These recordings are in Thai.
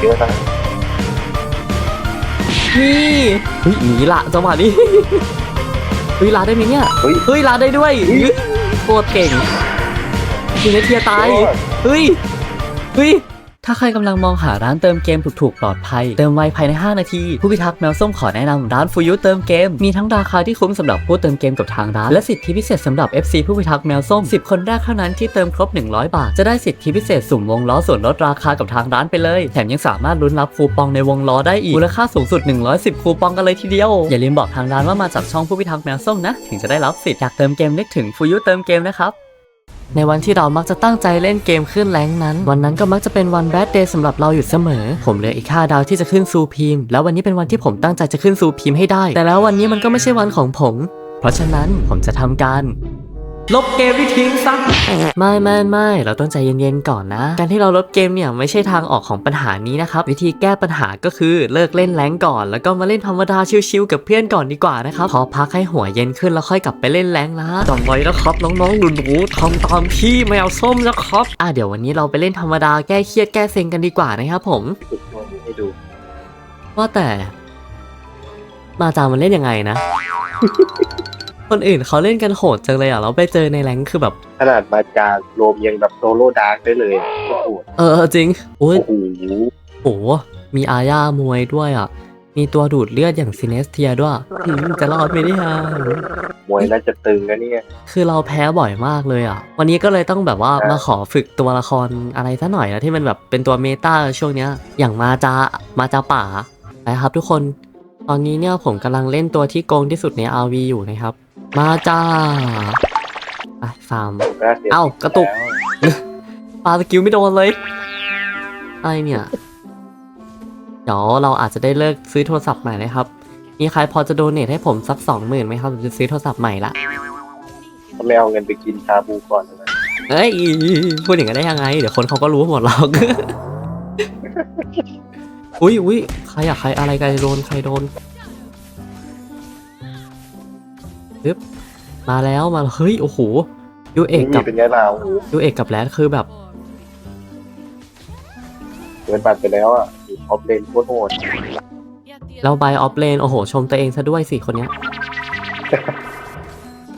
เยอะนะนี่เฮ้ยหนีละจังหวะนี้เฮ้ยลาได้ไหมเนี่ยเฮ้ย เฮ้ยลาได้ด้วยโคตรเก่งทีนี้เทียตายเฮ้ยเฮ้ย ถ้าใครกำลังมองหาร้านเติมเกมถูกๆ ปลอดภัย เติมไวภายใน 5 นาที ผู้พิทักษ์แมวส้มขอแนะนำร้านฟูยุเติมเกม มีทั้งราคาที่คุ้มสำหรับผู้เติมเกมกับทางร้าน และสิทธิพิเศษสำหรับ FC ผู้พิทักษ์แมวส้ม 10 คนแรกเท่านั้นที่เติมครบ 100 บาท จะได้สิทธิพิเศษสุ่มวงล้อส่วนลดราคากับทางร้านไปเลย แถมยังสามารถลุ้นรับคูปองในวงล้อได้อีกมูลค่าสูงสุด 110 คูปองกันเลยทีเดียว อย่าลืมบอกทางร้านว่ามาจากช่องผู้พิทักษ์แมวส้มนะถึงจะได้รับสิทธิ์อยากเติมเกมนึกถึงฟูยุเติมเกมนะครับ ในวันที่เรามักจะตั้งใจเล่นเกมขึ้นแรงนั้น วันนั้นก็มักจะเป็นวันแบดเดย์สำหรับเราอยู่เสมอ ผมเหลืออีก5ดาวที่จะขึ้นซูพีม แล้ววันนี้เป็นวันที่ผมตั้งใจจะขึ้นซูพีมให้ได้ แต่แล้ววันนี้มันก็ไม่ใช่วันของผม เพราะฉะนั้นผมจะทำการ ลบเกมที่ทิ้งซะไม่ไม่ไม่เราต้องใจเย็นๆก่อนนะ การที่เราลบเกมเนี่ยไม่ใช่ทางออกของปัญหานี้นะครับ วิธีแก้ปัญหาก็คือเลิกเล่นแรงก่อน แล้วก็มาเล่นธรรมดาชิวๆกับเพื่อนก่อนดีกว่านะครับ พอพักให้หัวเย็นขึ้นแล้วค่อยกลับไปเล่นแรงนะจำไว้นะครับน้องๆหนูๆทำตามพี่แมวส้มนะครับอะเดี๋ยววันนี้เราไปเล่นธรรมดาแก้เครียดแก้เซ็งกันดีกว่านะครับผมฝึกตัวนี้ให้ดูว่าแต่ มาจามันเล่นยังไงนะ คนอื่นเขาเล่นกันโหดจังเลยอะเราไปเจอในแรงค์คือแบบขนาดมาจากโรมยังแบบโซโล่ดาร์กได้เลยโอ้โหเออจริงโอ้ยโอ้โหโอ้โหมีอาญามวยด้วยอะ มีตัวดูดเลือดอย่างซินเนสเทียด้วยอืมจะรอดไหมเนี่ยมวยน่าจะตึงนะเนี่ยคือเราแพ้บ่อยมากเลยอะ วันนี้ก็เลยต้องแบบว่าครับมาขอฝึกตัวละครอะไรซะหน่อยนะที่มันแบบเป็นตัวเมตาช่วงเนี้ย อย่างมาจามาจาป่านะครับทุกคน ตอนนี้เนี่ยผมกำลังเล่นตัวที่โกงที่สุดใน RV อยู่นะครับ มาจ้าไปฟาร์มน่าเสียเอ้ากระตุก ปาสกิลไม่โดนเลยอะไรเนี่ย เดี๋ยวเราอาจจะได้เลิกซื้อโทรศัพท์ใหม่เลยครับ มีใครพอจะโดเนทให้ผมสักสองหมื่นไหมครับผมจะซื้อโทรศัพท์ใหม่ละเขาไม่เอาเงินไปกินชาบูก่อนนะเฮ้ยพูดอย่างนั้นได้ยังไง เดี๋ยวคนเขาก็รู้หมดหรอกอุ้ยอุ้ยใครอะใครอะไรใครโดนใครโดน ปึ๊บมาแล้วมาเฮ้ยโอ้โหยูเอกนี่กับเป็นไงเรายูเอกกับแรดคือแบบเกินบัตรไปแล้วอะออฟเลนโคตรโหดแล้วไบออฟเลนโอ้โห ชมตัวเองซะด้วยสิคนเนี้ย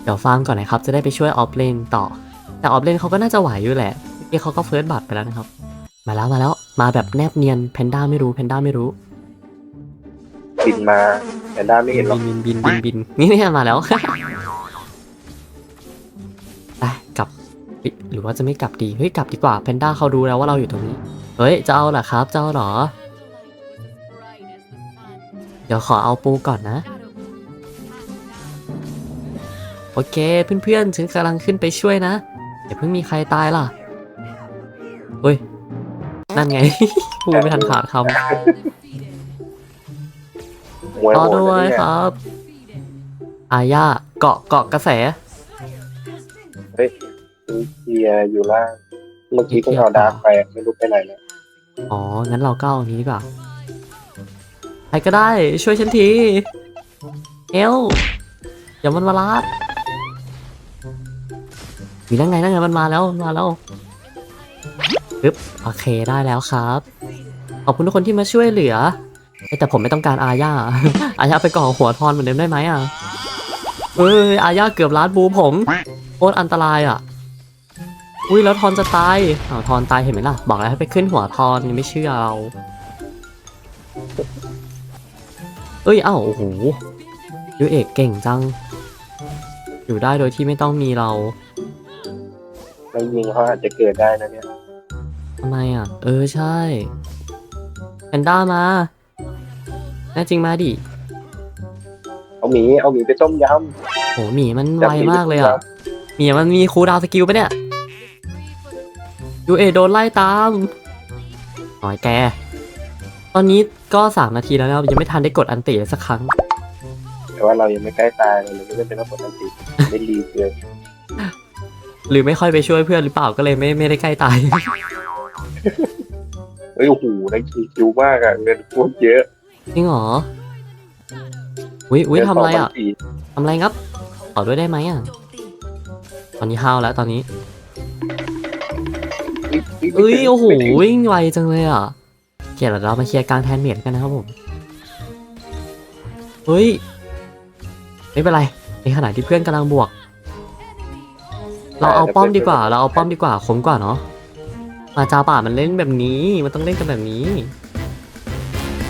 เดี๋ยวฟาร์มก่อนนะครับ จะได้ไปช่วยออฟเลนต่อ แต่ออฟเลนเขาก็น่าจะไหวอยู่แหละนี่เขาก็เฟิร์สบัตรไปแล้วนะครับ มาแล้วมาแล้วมาแบบแนบเนียนแพนด้าไม่รู้แพนด้าไม่รู้ บินมา แต่ด้าไม่เห็นหรอกบินบินบินบินนี่เนี่ยมาแล้ว ไปกลับเฮ้ยหรือว่าจะไม่กลับดี เฮ้ยกลับดีกว่าแพนด้าเขารู้แล้วว่าเราอยู่ตรงนี้ เฮ้ยจะเอาเหรอครับจะเอาเหรอ เดี๋ยวขอเอาปูก่อนนะ โอเคเพื่อนๆฉันกำลังขึ้นไปช่วยนะอย่าเพิ่งมีใครตายล่ะเฮ้ยนั่นไงพูดไม่ทันขาดคำ มวยต่อโหดด้วยนะเนี่ยครับอาญาเกาะเกาะกระแสเทียร์อยู่ล่าง เมื่อกี้เพิ่งเอาดาร์กไปไม่รู้ไปไหนแล้วอ๋อ งั้นเราก็เอาอันนี้ดีกว่าใครก็ได้ช่วยฉันที เอลอย่ามันมาลาดมีนั่งไงนั่งไงมันมาแล้วมันมาแล้วปึ๊บโอเคได้แล้วครับ ขอบคุณทุกคนที่มาช่วยเหลือเอ้ย แต่ผมไม่ต้องการอาญาอาญาไปก่อหัวทอนเหมือนเดิมได้ไหมอะเอ้ยอาญาเกือบล้านบูผมโคตรอันตรายอะ อุ้ยแล้วทอนจะตายอ้าวทอนตายเห็นไหมล่ะ บอกแล้วให้ไปขึ้นหัวทอนยังไม่เชื่อเรา เอ้ยเอ้าโอ้โหยูเอกเก่งจัง อยู่ได้โดยที่ไม่ต้องมีเราแล้วยิงเขาอาจจะเกิดได้นะเนี่ยทำไมอะ เออใช่แพนด้ามา แน่จริงมาดิเอาหมีเอาหมีไปต้มยโหหมีมันำไวมากเลยอะหมีมันมีคูลดาวน์สกิลปะเนี่ยยูเอโดนไล่ตามหน่อยแก ตอนนี้ก็สามนาทีแล้วนะครับยังไม่ทันได้กดอันติเลยสักครั้ง แต่ว่าเรายังไม่ใกล้ตายเลยเราไม่ได้เป็นนักปกติไม่รีบเลยหรือไม่ค่อยไปช่วยเพื่อนหรือเปล่าก็เลยไม่ไม่ได้ใกล้ตาย เฮ้ยโอ้โหได้คิวคิวมากอะเงินโคตรเยอะ จริงเหรออุ้ยอุ้ยเงินทำอะไรอะสงพันสี่ทำอะไรครับขอด้วยได้ไหมอะ ตอนนี้ห้าวแล้วตอนนี้อุ๊ยเอ้ยไม่ถึงโอ้โหไม่ถึงวิ่งไวจังเลยอะโอเคลียดแล้วเรามาเคลียร์กลางแทนเมียนกันนะครับผมเฮ้ยไม่เป็นไรในขณะที่เพื่อนกำลังบวก เราเอาป้อมดีกว่า เราเอาป้อมดีกว่าคุ้มกว่าเนาะมาจาป่ามันเล่นแบบนี้ มันต้องเล่นกันแบบนี้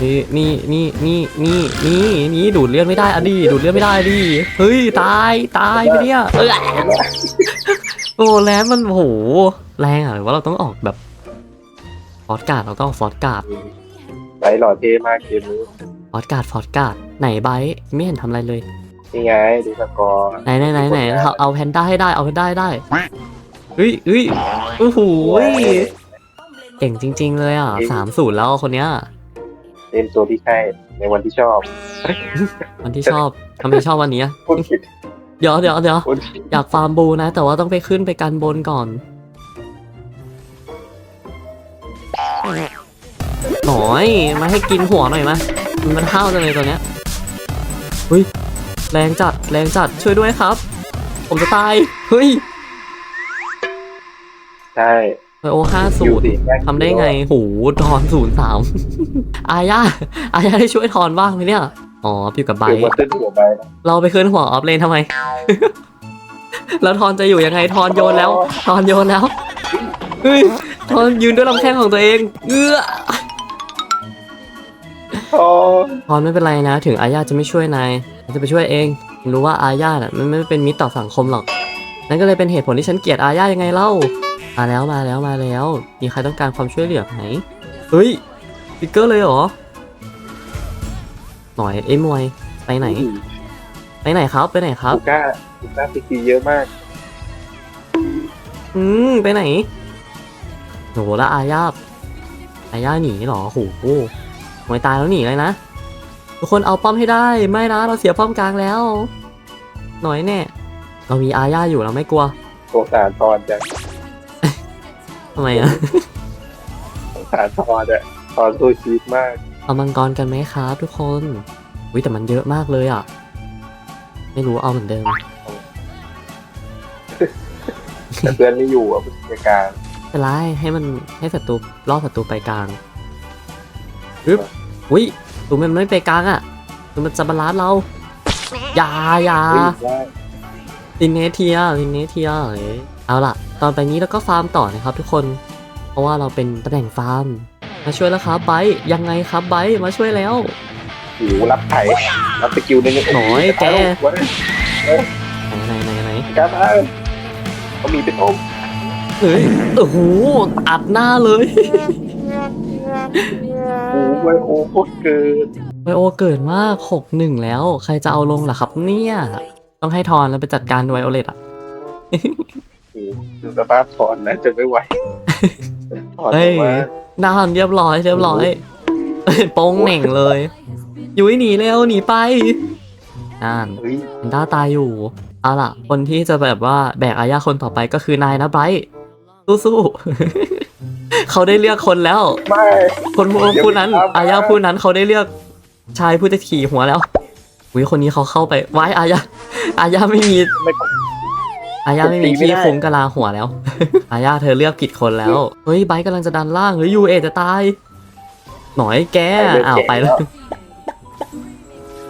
นี่นี่นี่นี่นี่นี่นี่ดูดเลือดไม่ได้อะดิดูดเลือดไม่ได้อะดิเฮ้ยตายตายไปเนี่ยเออโอ้แลนมันโอ้โหแรงอะหรือว่าเราต้องออกแบบฟอสการ์ดเราต้องเอาฟอสการ์ดไหลหล่อเท่มากเกมนี้ฟอสการ์ดฟอสการ์ดไหนไบร์ทไม่เห็นทำอะไรเลยนี่ไงดูสกอร์ไหนไหนไหนไหนเอาเอาแพนด้าให้ได้เอาแพนด้าให้ได้เฮ้ยเฮ้ยโอ้โหเก่งจริง ๆ เลยอะสามศูนย์แล้วคนเนี้ย เล่นตัวที่ใช่ในวันที่ชอบวันที่ชอบทำไมชอบวันนี้อะพูดผิดเดี๋ยวเดี๋ยวเดี๋ยวพูดผิดอยากฟาร์มบูนะ แต่ว่าต้องไปขึ้นไปกันบนก่อนหน่อยมาให้กินหัวหน่อยมามันห้าวจังเลยตัวเนี้ยเฮ้ยแรงจัดแรงจัดช่วยด้วยครับ ผมจะตายเฮ้ยใช่ไบ โอห้าศูนย์สิแม่งทำได้ไงโหทอนศูนย์สามอาญาอาญาได้ช่วยทอนบ้างไหมเนี่ย อ๋ออยู่กับไบเดี๋ยวร์มันทขึ้นหัวไปนะเราไปคืนหัวออฟเลนทำไม แล้วทอนจะอยู่ยังไงทอนโยนแล้ว ทอนโยนแล้วเฮ้ยทอนยืนด้วยลำแข้งของตัวเอง เอื้อโอ้ทอนไม่เป็นไรนะ ถึงอาญาจะไม่ช่วยนายฉันจะไปช่วยเองฉันรู้ว่าอาญาน่ะมันไม่เป็นมิตรต่อสังคมหรอกนั่นก็เลยเป็นเหตุผลที่ฉันเกลียดอาญายังไงเล่า มาแล้วมาแล้วมาแล้ว มีใครต้องการความช่วยเหลือไหมเฮ้ยฟิกเกอร์เลยเหรอ หน่อยไอ้มวยไปไหน ไปไหนครับไปไหนครับกูกล้ากูกล้าไปตีเยอะมาก อืมไปไหนโหแล้วอาญาอาญาหนีเหรอโหมวยตายแล้วหนีเลยนะทุกคนเอาป้อมให้ได้ ไม่นะเราเสียป้อมกลางแล้ว หน่อยแน่เรามีอาญาอยู่เราไม่กลัวสงสารทอนจัง ทำไมอะสงสารทอนอะทอนสู้ชีวิตมาก เอามังกรกันไหมครับทุกคนวิแต่มันเยอะมากเลยอะ ไม่รู้เอาเหมือนเดิมแต่เพื่อนไม่อยู่อะผู้จัดการเป็นไรให้มันให้ศัตรูล่อศัตรูไปกลางปึ๊บอุ้ยศัตรูมันไม่ไปกลางอะศัตรูมันจะบาลานซ์เราอย่าอย่าเฮ้ยได้ ลินเนเทียลินเนเทียเอ้ยเอาล่ะ ตอนไปนี้เราก็ฟาร์มต่อนะครับทุกคน เพราะว่าเราเป็นตำแหน่งฟาร์ม มาช่วยแล้วครับไบร์ทยังไงครับไบร์ทมาช่วยแล้วหิวรับไถรับสกิลหนึงหน่อยแกวันไหนไหนไหนไหนการมาเขามีเป็นอมเฮ้ยโอ้โหอัดหน้าเลยโอ้โหโอ้โหโคตรเกินไบโอเกิดมากหกหนึ่งแล้ว ใครจะเอาลงล่ะครับเนี่ย ต้องให้ทอนแล้วไปจัดการไวโอเลตอะ โอ้โหดูสภาพถอนนะจะไม่ไหวถอนเฮ้ยมาน่าเรียบร้อยเรียบร้อย โป้งเหน่งเลย ยุ้ยหนีเร็วหนีไปนั่นเฮ้ยแพนด้าตายอยู่ เอาล่ะ คนที่จะแบบว่าแบกอาญาคนต่อไปก็คือนายนะไบรท์สู้ๆ เขาได้เลือกคนแล้ว ไม่คนผู้เดี๋ยวผู้นั้นครับอาญาผู้นั้นเขาได้เลือกชายผู้จะขี่หัวแล้ววิคนนี้เขาเข้าไปไว้อาญาอาญาไม่มี ไม่ อาญาไม่มีตีไม่ที่ได้คุ้มกะลาหัวแล้ว อาญาเธอเลือกผิดคนแล้ว เฮ้ยไบร์ทกำลังจะดันล่างเฮ้ยยูเอจะตาย หน่อยแกอ้าวไปแล้ว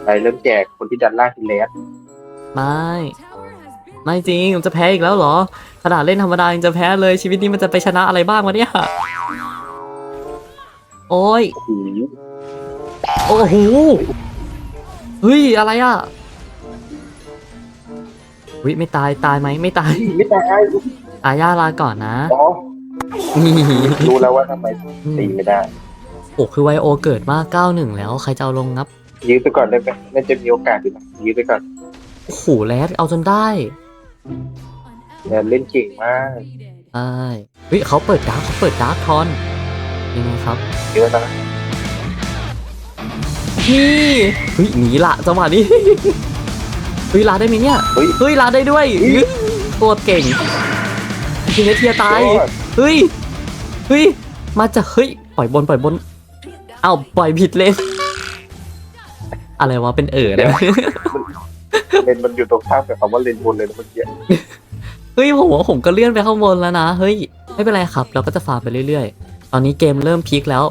ไปเริ่มแจกคนที่ดันล่างทีแรกไม่ ไม่จริงจะแพ้อีกแล้วเหรอขนาดเล่นธรรมดายังจะแพ้เลยชีวิตนี้มันจะไปชนะอะไรบ้างวะเนี่ยโอ้ยโอ้โหโอ้โหเฮ้ยอะไรอะ วิไม่ตายตายไหมไม่ตาย ไม่ตายอาญาลาก่อนนะอ๋อนี่รู้แล้วว่าทำไมตีไม่ได้โอ้คือไวโอเกิดมาก91แล้ว ใครจะเอาลงนับ ยื้อไปก่อนได้ไหมน่าจะมีโอกาสอยู่นะยื้อไปก่อนโอ้โหแรดเอาจนได้แต่เล่นเก่งมากใช่เฮ้ยเขาเปิดดาร์กเขาเปิดดาร์กทอนยังไงครับเยอะนะนี่เฮ้ยหนีละจังหวะนี้ เฮ้ยลาได้ไหมเนี่ย เฮ้ยเฮ้ยลาได้ด้วยโคตรเก่งทีนี้เทียตายยอดเฮ้ย เฮ้ย มาจากเฮ้ย ปล่อยบนปล่อยบน เอ้าปล่อยผิดเลยอะไรวะ เป็นเอ๋อเลย เลนมันอยู่ตรงข้ามกับคำว่าเลนบนเลยนะเมื่อกี้เฮ้ยผมว่าผมก็เลื่อนไปข้างบนแล้วนะ เฮ้ย ไม่เป็นไรครับ เราก็จะฟาร์มไปเรื่อยๆ ตอนนี้เกมเริ่มพีคแล้ว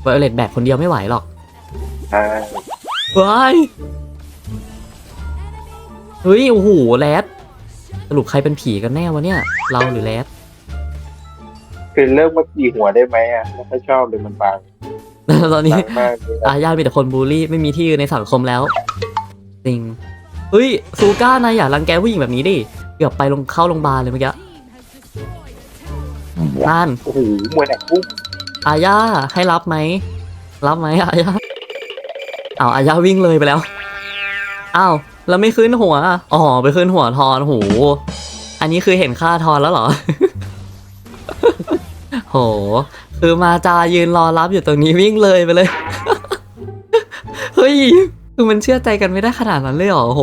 ไวโอเลตแบกคนเดียวไม่ไหวหรอกอ่าว้าย เฮ้ย โอ้โห แรด สรุปใครเป็นผีกันแน่วะเนี่ย เราหรือแรด คือเลิกมากี่หัวได้ไหมอะไม่ค่อยชอบเลยมันบางตอนนี้บางมากเลยนะอาญามีแต่คนบูลลี่ ไม่มีที่ยืนในสังคมแล้ว จริง เฮ้ย ซูก้านายอย่ารังแกผู้หญิงแบบนี้ดิ เกือบไปลงเข้าโรงพยาบาลเลยเมื่อกี้นั่น โอ้โหมวยแหนกปุ๊บอาญาให้รับไหม รับไหมอาญาอ้าวอาญาวิ่งเลยไปแล้ว อ้าว แล้วไม่ขึ้นหัว อ๋อ ไปขึ้นหัวทอนโหอันนี้คือเห็นค่าทอนแล้วเหรอ โห คือมาจายืนรอรับอยู่ตรงนี้วิ่งเลยไปเลย เฮ้ย คือมันเชื่อใจกันไม่ได้ขนาดนั้นเลยเหรอโห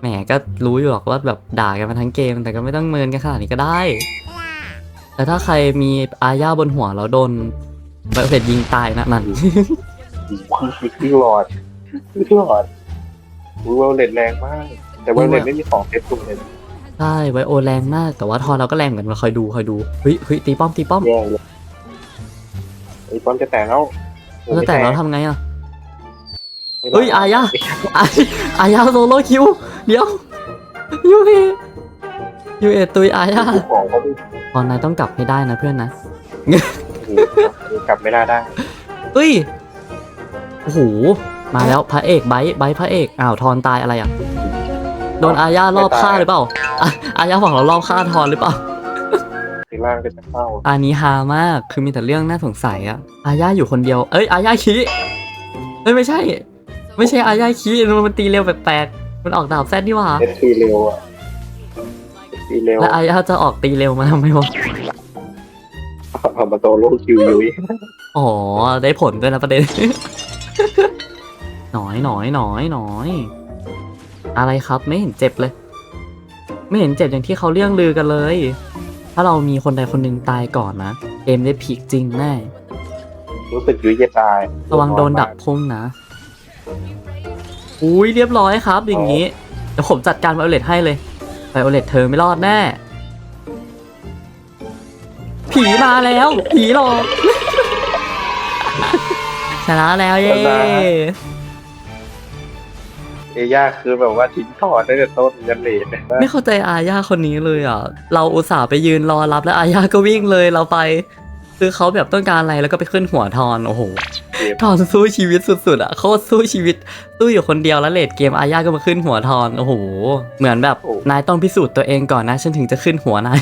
แหมก็รู้อยู่หรอกว่าแบบด่ากันมาทั้งเกม แต่ก็ไม่ต้องเมินกันขนาดนี้ก็ได้ แต่ถ้าใครมีอาญาบนหัวแล้วโดนแบบเป็ดยิงตายนะนั่นคือหลอดคือหลอด เวลเลนแรงมาก แต่เวลเลนไม่มีของเซฟตัวเลยนะใช่ไวโอแรงมาก แต่ว่าทอนเราก็แรงเหมือนกันมาคอยดูคอยดูเฮ้ยเฮ้ยตีป้อมตีป้อมแย่เลยไอ้ป้อมจะแตกแล้วโอ้แล้วไม่แต่เราทำไงอะไม่เฮ้ยอาญาอาอาญาโซโล่คิว เดี๋ยวยูเอยูเอตุยอาญาของเขาดูตอนนายต้องกลับให้ได้นะเพื่อนนะโอ้โหกลับไม่ได้ได้เฮ้ยโอ้โห มาแล้วพระเอกไบท์ไบท์พระเอกอ้าวทอนตายอะไรอะโดนอาญารอบฆ่าหรือเปล่าอะอาญาบอกเรารอบฆ่าทอนหรือเปล่าทีล่างก็จะเข้าอันนี้ฮามากคือมีแต่เรื่องน่าสงสัยอะอาญาอยู่คนเดียว เอ้ยอาญาคีเอ้ยไม่ใช่ ไม่ใช่อาญาคีมันมันตีเร็วแปลกๆมันออกดาบแซดนี่หว่าเอสซีเร็วอะเอสซีเร็วแล้วอาญาจะออกตีเร็วมาทำไมวะเอามาโตโลคิวยุ้ยอ๋อได้ผลด้วยนะประเด็น หน่อยหน่อยหน่อยหน่อย อะไรครับไม่เห็นเจ็บเลย ไม่เห็นเจ็บอย่างที่เขาเรื่องลือกันเลย ถ้าเรามีคนใดคนหนึ่งตายก่อนนะเกมได้พลิกจริงแน่รู้สึกยุ้ยจะตายระวังโดนดักพุ่งนะอุ้ยเรียบร้อยครับ อย่างนี้เดี๋ยวผมจัดการไวโอเลตให้เลยไวโอเลตเธอไม่รอดแน่ ผีมาแล้ว ผีหลอกชนะแล้วเย้ เอย่าคือแบบว่าทิ้งทอดตั้งแต่ต้นยันเลนนะไม่เข้าใจอาญาคนนี้เลยอะ เราอุตส่าห์ไปยืนรอรับแล้วอาญาก็วิ่งเลยเราไป คือเขาแบบต้องการอะไรแล้วก็ไปขึ้นหัวทอนโอ้โหทอนสู้ชีวิตสุดๆอะโคตรสู้ชีวิตสู้อยู่คนเดียวแล้วเลดเกมอาญาก็มาขึ้นหัวทอนโอ้โห เหมือนแบบนายต้องพิสูจน์ตัวเองก่อนนะ ฉันถึงจะขึ้นหัวนาย